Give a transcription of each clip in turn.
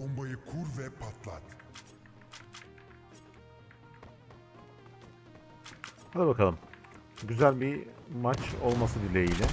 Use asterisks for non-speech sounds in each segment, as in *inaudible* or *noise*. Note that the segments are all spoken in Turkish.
Bombayı kur ve patlat. Hadi bakalım. Güzel bir maç olması dileğiyle.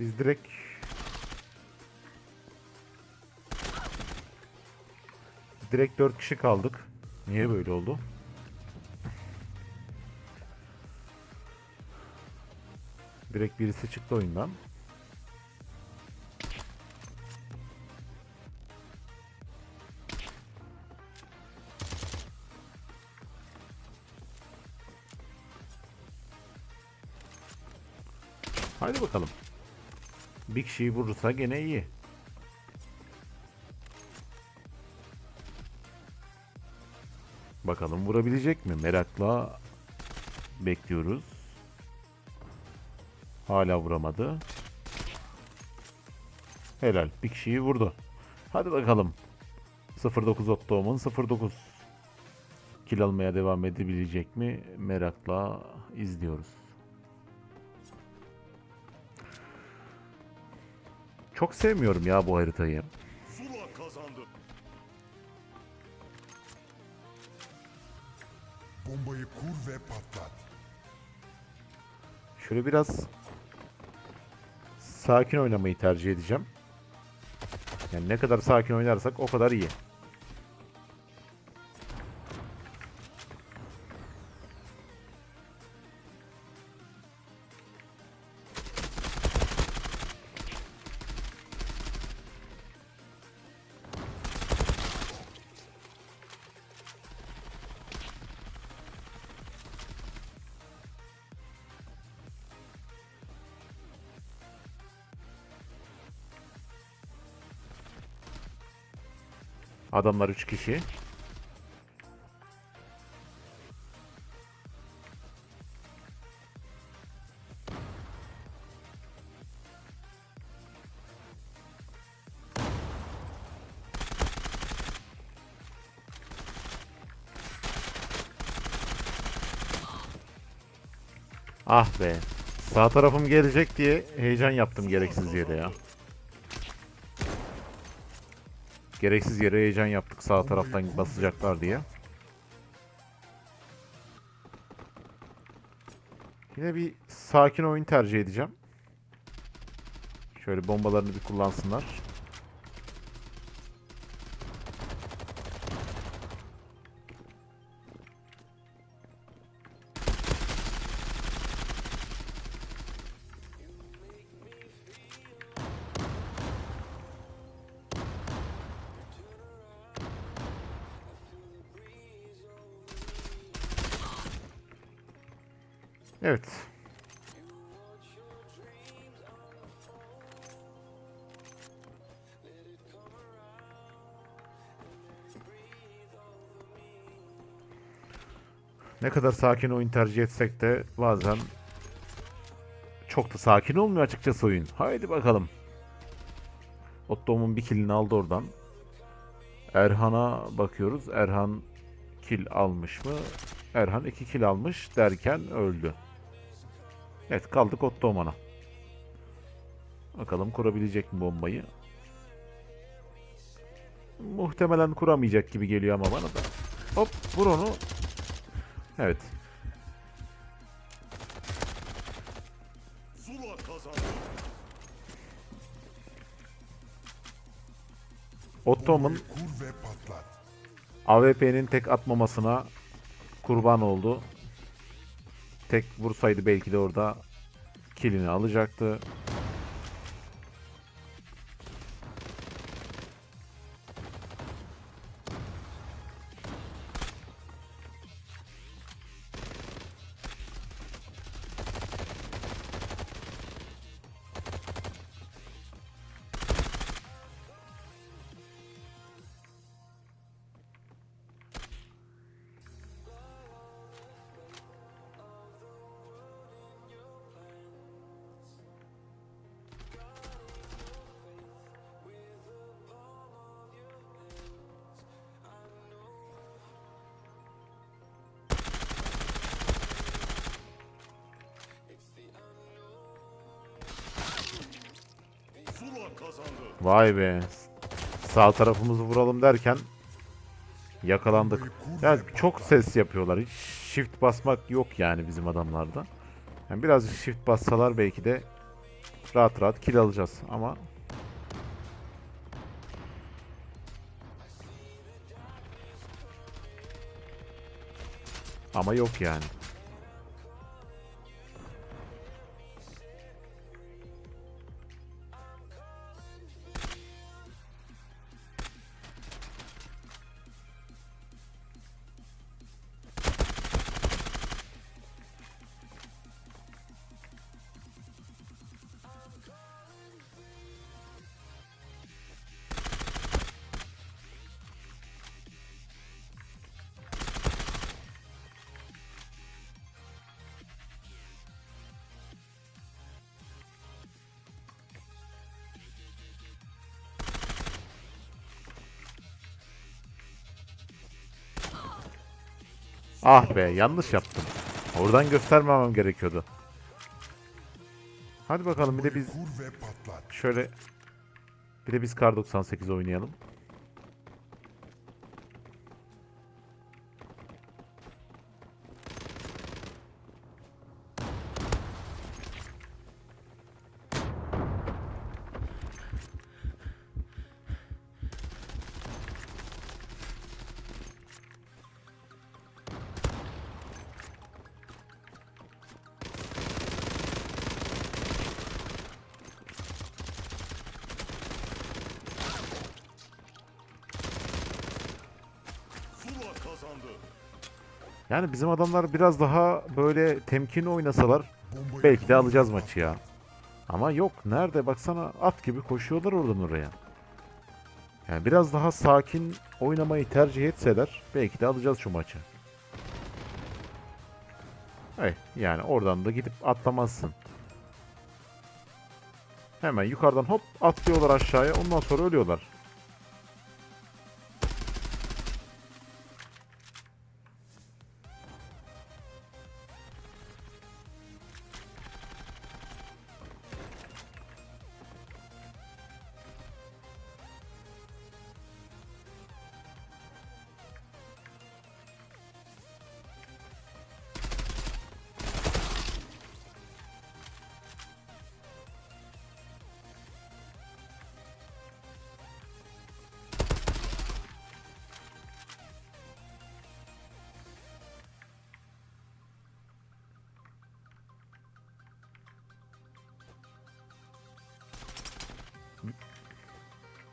Biz direkt direkt 4 kişi kaldık. Niye böyle oldu? Direkt birisi çıktı oyundan. Haydi bakalım. Bir kişiyi vurursa gene iyi. Bakalım vurabilecek mi? Merakla bekliyoruz. Hala vuramadı. Helal. Bir kişiyi vurdu. Hadi bakalım. 09 Otto'mun 09. Kill almaya devam edebilecek mi? Merakla izliyoruz. Çok sevmiyorum ya bu haritayı. Bombayı kur ve patlat. Şöyle biraz sakin oynamayı tercih edeceğim. Yani ne kadar sakin oynarsak o kadar iyi. Adamlar 3 kişi. Ah be. Sağ tarafım gelecek diye heyecan yaptım gereksiz yere ya. Gereksiz yere heyecan yaptık sağ taraftan basacaklar diye. Yine bir sakin oyun tercih edeceğim. Şöyle bombalarını bir kullansınlar. Evet. Ne kadar sakin oyun tercih etsek de bazen çok da sakin olmuyor açıkçası oyun. Haydi bakalım. Otto'nun bir killini aldı oradan. Erhan'a bakıyoruz. Erhan kill almış mı? Erhan 2 kill almış derken öldü. Evet kaldık Ottoman'a. Bakalım kurabilecek mi bombayı? Muhtemelen kuramayacak gibi geliyor ama bana da. Hop vur onu. Evet. Ottoman. AWP'nin tek atmamasına kurban oldu. Tek vursaydı belki de orada killini alacaktı. Vay be. Sağ tarafımızı vuralım derken yakalandık. Bombayı kur Ya ve çok ses yapıyorlar. Hiç shift basmak yok yani bizim adamlarda. Yani birazcık shift bassalar belki de rahat rahat kill alacağız ama ama yok yani. Ah be yanlış yaptım. Oradan göstermemem gerekiyordu. Hadi bakalım bir de biz şöyle bir de biz Kar 98 oynayalım. Yani bizim adamlar biraz daha böyle temkinli oynasalar belki de alacağız maçı ya. Ama yok nerede baksana at gibi koşuyorlar oradan oraya. Yani biraz daha sakin oynamayı tercih etseler belki de alacağız şu maçı. Hey, yani oradan da gidip atlamazsın. Hemen yukarıdan hop atlıyorlar aşağıya ondan sonra ölüyorlar.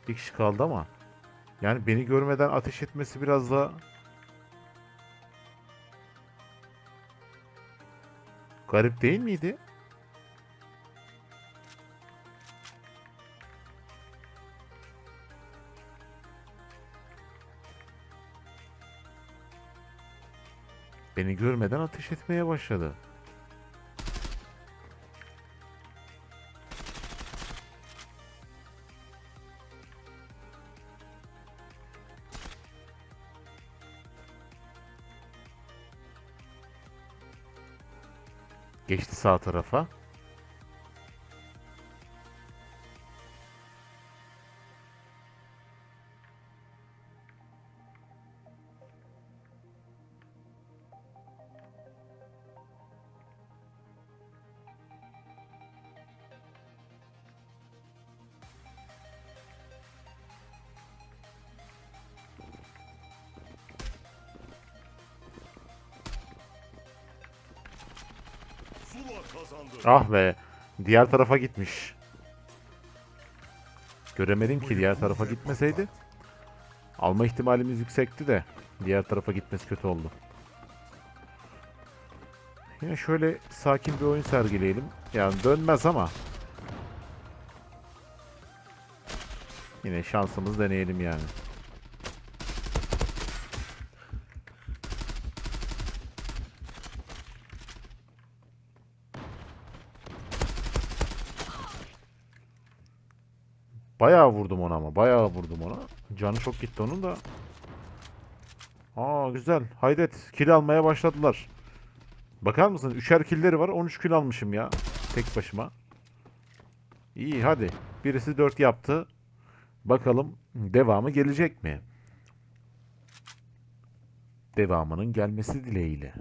Bir kişi kaldı ama. Yani beni görmeden ateş etmesi biraz da garip değil miydi? Beni görmeden ateş etmeye başladı. Sağ tarafa. Ah be. Diğer tarafa gitmiş. Göremedim ki diğer tarafa gitmeseydi. Alma ihtimalimiz yüksekti de. Diğer tarafa gitmesi kötü oldu. Yine şöyle sakin bir oyun sergileyelim. Yani dönmez ama. Yine şansımız deneyelim yani. Bayağı vurdum ona ama. Bayağı vurdum ona. Canı çok gitti onun da. Aa güzel. Hayret. Kill almaya başladılar. Bakar mısın? Üçer killleri var. 13 kill almışım ya. Tek başıma. İyi hadi. Birisi 4 yaptı. Bakalım devamı gelecek mi? Devamının gelmesi dileğiyle.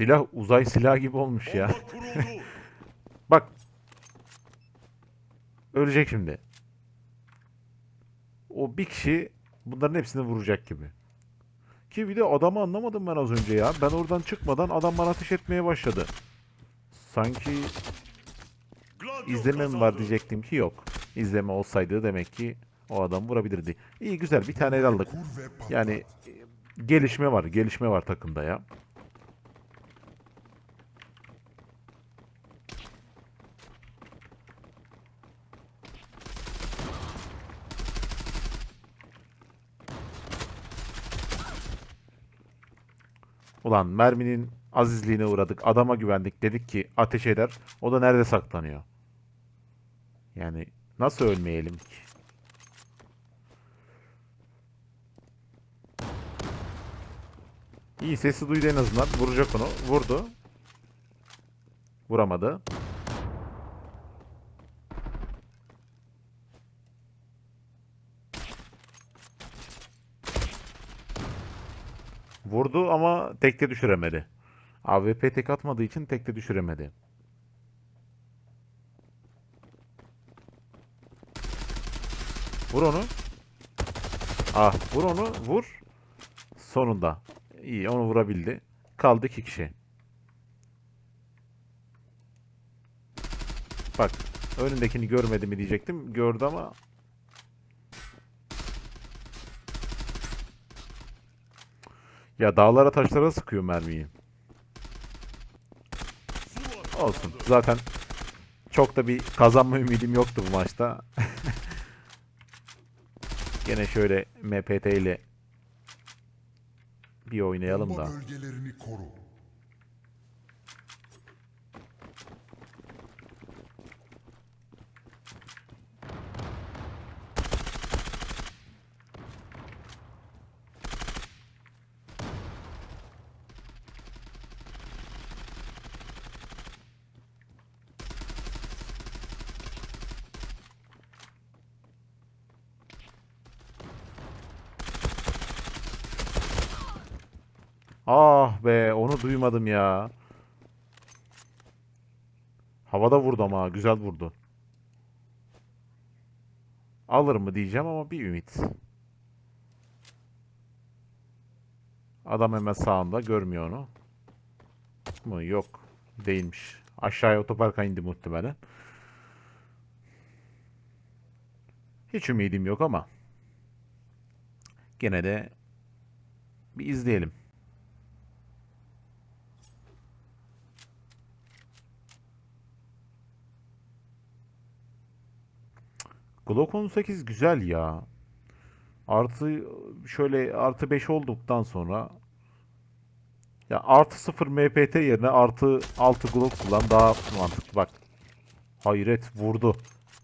Silah uzay silah gibi olmuş ya. *laughs* Bak. Ölecek şimdi. O bir kişi bunların hepsini vuracak gibi. Ki bir de adamı anlamadım ben az önce ya. Ben oradan çıkmadan adam bana ateş etmeye başladı. Sanki izleme mi var diyecektim ki yok. İzleme olsaydı demek ki o adam vurabilirdi. İyi güzel bir tane el aldık. Yani e, gelişme var, gelişme var takımda ya. Ulan merminin azizliğine uğradık. Adama güvendik. Dedik ki ateş eder. O da nerede saklanıyor? Yani nasıl ölmeyelim ki? İyi sesi duydu en azından. Vuracak onu. Vurdu. Vuramadı. Vurdu ama tekte düşüremedi. AWP tek atmadığı için tekte düşüremedi. Vur onu. Ah vur onu vur. Sonunda. İyi onu vurabildi. Kaldı iki kişi. Bak önündekini görmedi mi diyecektim. Gördü ama ya dağlara taşlara sıkıyor mermiyi. Olsun. Zaten çok da bir kazanma ümidim yoktu bu maçta. *laughs* Gene şöyle MPT ile bir oynayalım da. bölgelerini koru. Ah be onu duymadım ya. Havada vurdu ama güzel vurdu. Alır mı diyeceğim ama bir ümit. Adam hemen sağında görmüyor onu. Mı yok değilmiş. Aşağıya otoparka indi muhtemelen. Hiç ümidim yok ama gene de bir izleyelim. Glock 18 güzel ya. Artı şöyle artı 5 olduktan sonra ya artı 0 MPT yerine artı 6 Glock kullan daha mantıklı bak. Hayret vurdu.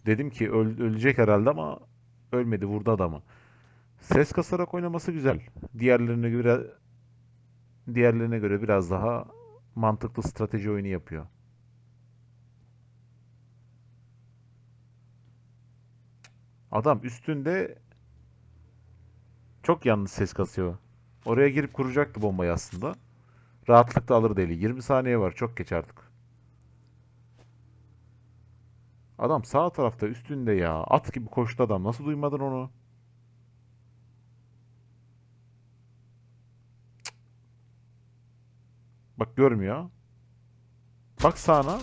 Dedim ki öl- ölecek herhalde ama ölmedi vurdu adamı. Ses kasarak oynaması güzel. Diğerlerine göre diğerlerine göre biraz daha mantıklı strateji oyunu yapıyor. Adam üstünde çok yalnız ses kasıyor. Oraya girip kuracaktı bombayı aslında. Rahatlıkla alır deli. 20 saniye var. Çok geç artık. Adam sağ tarafta üstünde ya. At gibi koştu adam. Nasıl duymadın onu? Bak görmüyor. Bak sağına.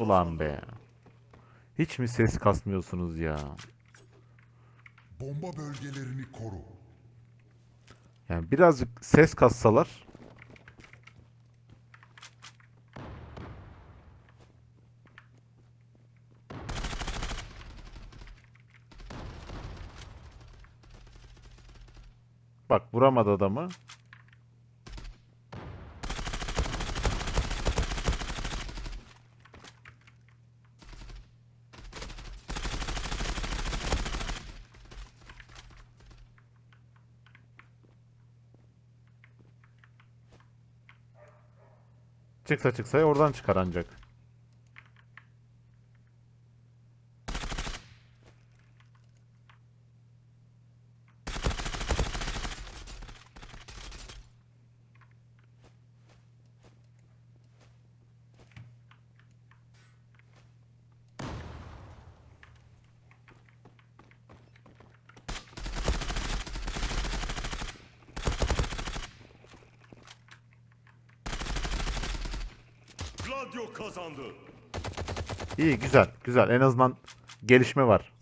Ulan be. Hiç mi ses kasmıyorsunuz ya? Bomba bölgelerini koru. Yani birazcık ses kassalar Bak vuramadı adamı. Çıksa çıksa oradan çıkar ancak. Gladio kazandı. İyi güzel güzel en azından gelişme var.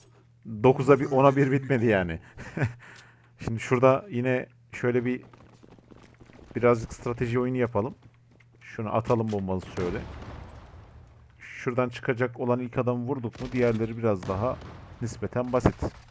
9'a bir 10'a 1 bitmedi yani. *laughs* Şimdi şurada yine şöyle bir birazcık strateji oyunu yapalım. Şunu atalım bombası şöyle. Şuradan çıkacak olan ilk adamı vurduk mu diğerleri biraz daha nispeten basit.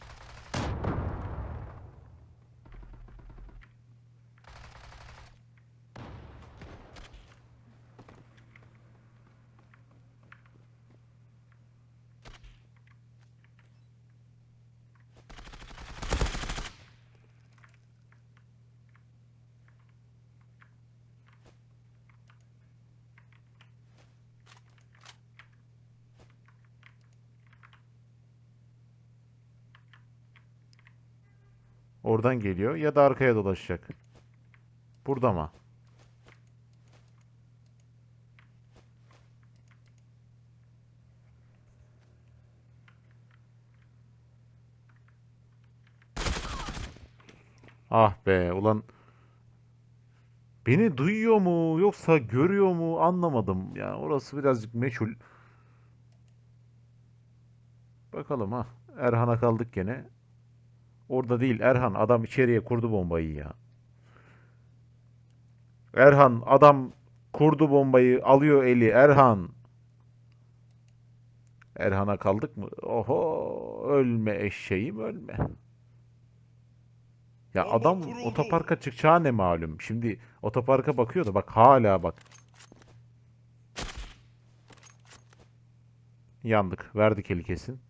Oradan geliyor ya da arkaya dolaşacak. Burada mı? Ah be ulan beni duyuyor mu yoksa görüyor mu anlamadım. Yani orası birazcık meçhul. Bakalım ha. Erhan'a kaldık gene. Orada değil Erhan adam içeriye kurdu bombayı ya. Erhan adam kurdu bombayı alıyor eli Erhan. Erhan'a kaldık mı? Oho ölme eşeğim ölme. Ya Bomba adam kuruldu. otoparka çıkacağı ne malum. Şimdi otoparka bakıyor da bak hala bak. Yandık. Verdik eli kesin.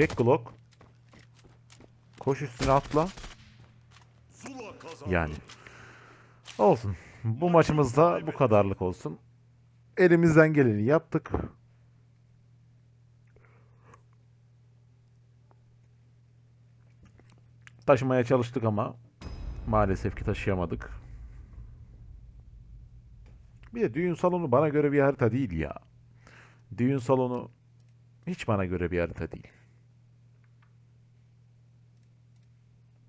Çek Glock. Koş üstüne atla. Yani. Olsun. Bu maçımızda bu kadarlık olsun. Elimizden geleni yaptık. Taşımaya çalıştık ama maalesef ki taşıyamadık. Bir de düğün salonu bana göre bir harita değil ya. Düğün salonu hiç bana göre bir harita değil.